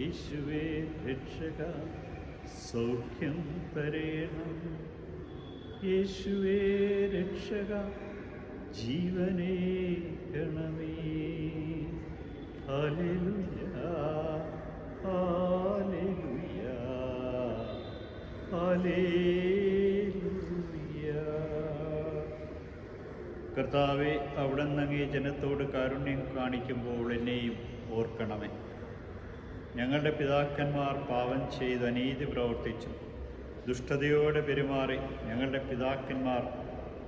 യേശുവേ രക്ഷക സൗഖ്യം തരേണം. യേശുവേ രക്ഷക ജീവനേ ഗണമേ. ഹല്ലേലൂയ ഹല്ലേലൂയ ഹല്ലേലൂയ. കർത്താവെ അവിടുന്ന് അങ്ങേ ജനത്തോട് കാരുണ്യം കാണിക്കുമ്പോൾ എന്നെയും ഓർക്കണമേ. ഞങ്ങളുടെ പിതാക്കന്മാർ പാവം ചെയ്ത് അനീതി പ്രവർത്തിച്ചു. ദുഷ്ടതയോടെ പെരുമാറി ഞങ്ങളുടെ പിതാക്കന്മാർ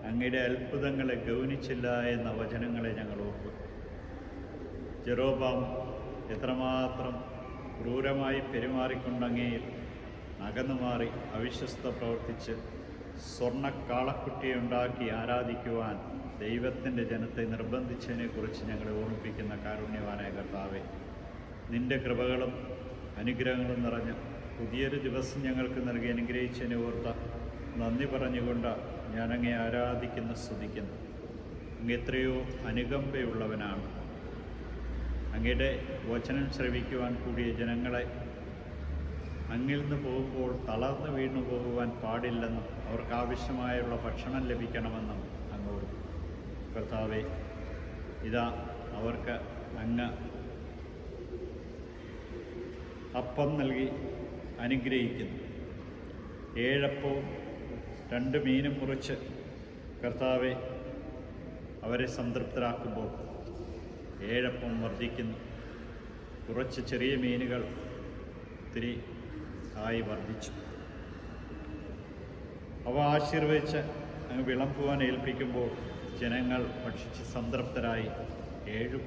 അങ്ങയുടെ അത്ഭുതങ്ങളെ ഗൗനിച്ചില്ല എന്ന വചനങ്ങളെ ഞങ്ങൾ ഓർക്കും. ജെറോബാം എത്രമാത്രം ക്രൂരമായി പെരുമാറിക്കൊണ്ടങ്ങയിൽ അകന്നു മാറി അവിശ്വസ്ത പ്രവർത്തിച്ച് സ്വർണ കാളക്കുട്ടിയെ ഉണ്ടാക്കി ആരാധിക്കുവാൻ ദൈവത്തിന്റെ ജനത്തെ നിർബന്ധിച്ചതിനെക്കുറിച്ച് ഞങ്ങളെ ഓർമ്മിപ്പിക്കുന്ന കാരുണ്യവാനായ കർത്താവെ നിന്റെ കൃപകളും അനുഗ്രഹങ്ങളും നിറഞ്ഞ പുതിയൊരു ദിവസം ഞങ്ങൾക്ക് നൽകി അനുഗ്രഹിച്ചതിനെ ഓർത്ത നന്ദി പറഞ്ഞുകൊണ്ട് ഞാനങ്ങെ ആരാധിക്കുന്ന സ്തുതിക്കുന്നു. അങ്ങ് എത്രയോ അനുകമ്പയുള്ളവനാണ്. അങ്ങയുടെ വചനം ശ്രവിക്കുവാൻ കൂടിയ ജനങ്ങളെ അങ്ങിൽ നിന്ന് പോകുമ്പോൾ തളർന്നു വീണു പോകുവാൻ പാടില്ലെന്നും അവർക്ക് ആവശ്യമായുള്ള ഭക്ഷണം ലഭിക്കണമെന്നും അങ്ങോട്ട് കർത്താവെ ഇതാ അവർക്ക് അങ്ങ് അപ്പം നൽകി അനുഗ്രഹിക്കുന്നു. ഏഴപ്പവും രണ്ട് മീനും മുറിച്ച് കർത്താവെ അവരെ സംതൃപ്തരാക്കുമ്പോൾ ഏഴപ്പം വർദ്ധിക്കുന്നു. കുറച്ച് ചെറിയ മീനുകൾ ഒത്തിരി ആയി വർദ്ധിച്ചു. അവ ആശീർവദിച്ച് അങ്ങ് വിളമ്പുവാൻ ഏൽപ്പിക്കുമ്പോൾ ജനങ്ങൾ ഭക്ഷിച്ച് സംതൃപ്തരായി ഏഴു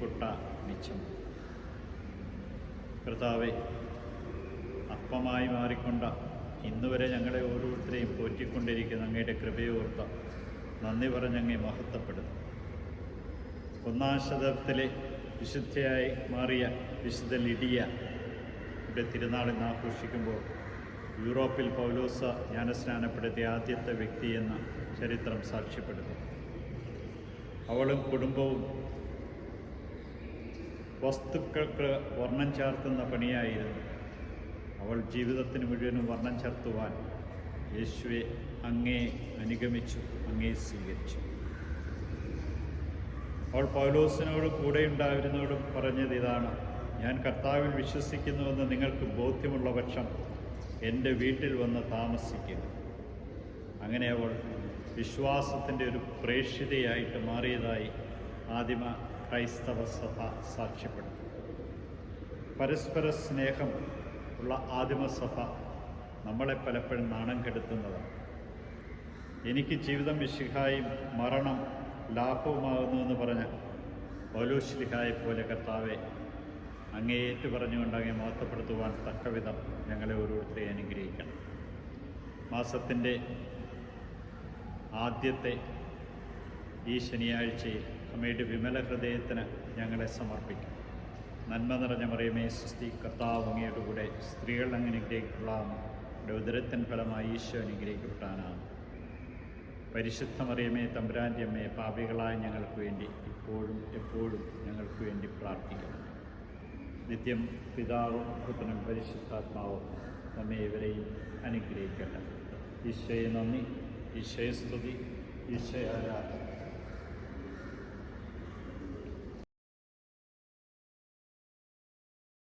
മിച്ചം. കർത്താവെ അപ്പമായി മാറിക്കൊണ്ട. ഇന്നുവരെ ഞങ്ങളെ ഓരോരുത്തരെയും പോറ്റിക്കൊണ്ടിരിക്കുന്ന അങ്ങയുടെ കൃപയോർത്ത നന്ദി പറഞ്ഞങ്ങെ മഹത്വപ്പെടുന്നു. ഒന്നാം ശതത്തിലെ വിശുദ്ധയായി മാറിയ വിശുദ്ധ ലിഡിയ ഇവിടെ തിരുനാളിൽ ആഘോഷിക്കുമ്പോൾ യൂറോപ്പിൽ പൗലോസ ജ്ഞാനസ്നാനപ്പെടുത്തിയ ആദ്യത്തെ വ്യക്തി എന്ന ചരിത്രം സാക്ഷ്യപ്പെടുന്നു. അവളും കുടുംബവും വസ്തുക്കൾക്ക് വർണം ചാർത്തുന്ന പണിയായിരുന്നു. അവൾ ജീവിതത്തിന് മുഴുവനും വർണം ചേർത്തുവാൻ യേശുവെ അങ്ങേ അനുഗമിച്ചു അങ്ങേ സ്വീകരിച്ചു. അവൾ പൗലോസിനോട് കൂടെ ഉണ്ടായിരുന്നവരോടും പറഞ്ഞത് ഇതാണ് ഞാൻ കർത്താവിൽ വിശ്വസിക്കുന്നുവെന്ന് നിങ്ങൾക്ക് ബോധ്യമുള്ള പക്ഷം എന്റെ വീട്ടിൽ വന്ന് താമസിക്കുക അങ്ങനെ അവൾ വിശ്വാസത്തിന്റെ ഒരു പ്രേക്ഷിതയായിട്ട് മാറിയതായി ആദിമ ക്രൈസ്തവ സഭ സാക്ഷ്യപ്പെടുന്നു. പരസ്പര സ്നേഹം ഉള്ള ആദിമസഭ നമ്മളെ പലപ്പോഴും നാണം കെടുത്തുന്നതാണ്. എനിക്ക് ജീവിതം വിശിഹായും മരണം ലാഭവുമാകുന്നു എന്ന് പറഞ്ഞ പൗലോശ്ലിഹായെ പോലെ കർത്താവെ അങ്ങേറ്റു പറഞ്ഞുകൊണ്ട് അങ്ങേ മഹത്വപ്പെടുത്തുവാൻ തക്കവിധം ഞങ്ങളെ ഓരോരുത്തരെ അനുഗ്രഹിക്കണം. മാസത്തിന്റെ ആദ്യത്തെ ഈ ശനിയാഴ്ചയിൽ അമ്മയുടെ വിമല ഹൃദയത്തിന് ഞങ്ങളെ സമർപ്പിക്കും. നന്മ നിറഞ്ഞ മറിയമേ സ്വസ്തി കർത്താവ് അങ്ങയുടെ കൂടെ സ്ത്രീകൾ അങ്ങ് അനുഗ്രഹിക്കപ്പെടാമെന്ന് ഉദരത്തിൻ ഫലമായി ഈശോ അനുഗ്രഹിക്കപ്പെട്ടാനാണ് പരിശുദ്ധ മറിയമേ തമ്പുരാന്റെ അമ്മയെ പാപികളായ ഞങ്ങൾക്ക് വേണ്ടി ഇപ്പോഴും എപ്പോഴും ഞങ്ങൾക്ക് വേണ്ടി പ്രാർത്ഥിക്കണം. നിത്യം പിതാവും പുത്രനും പരിശുദ്ധാത്മാവും നമ്മെ ഇവരെയും അനുഗ്രഹിക്കട്ടെ. ഈശോയെ നന്ദി ഈശോയെ സ്തുതി ഈശോയെ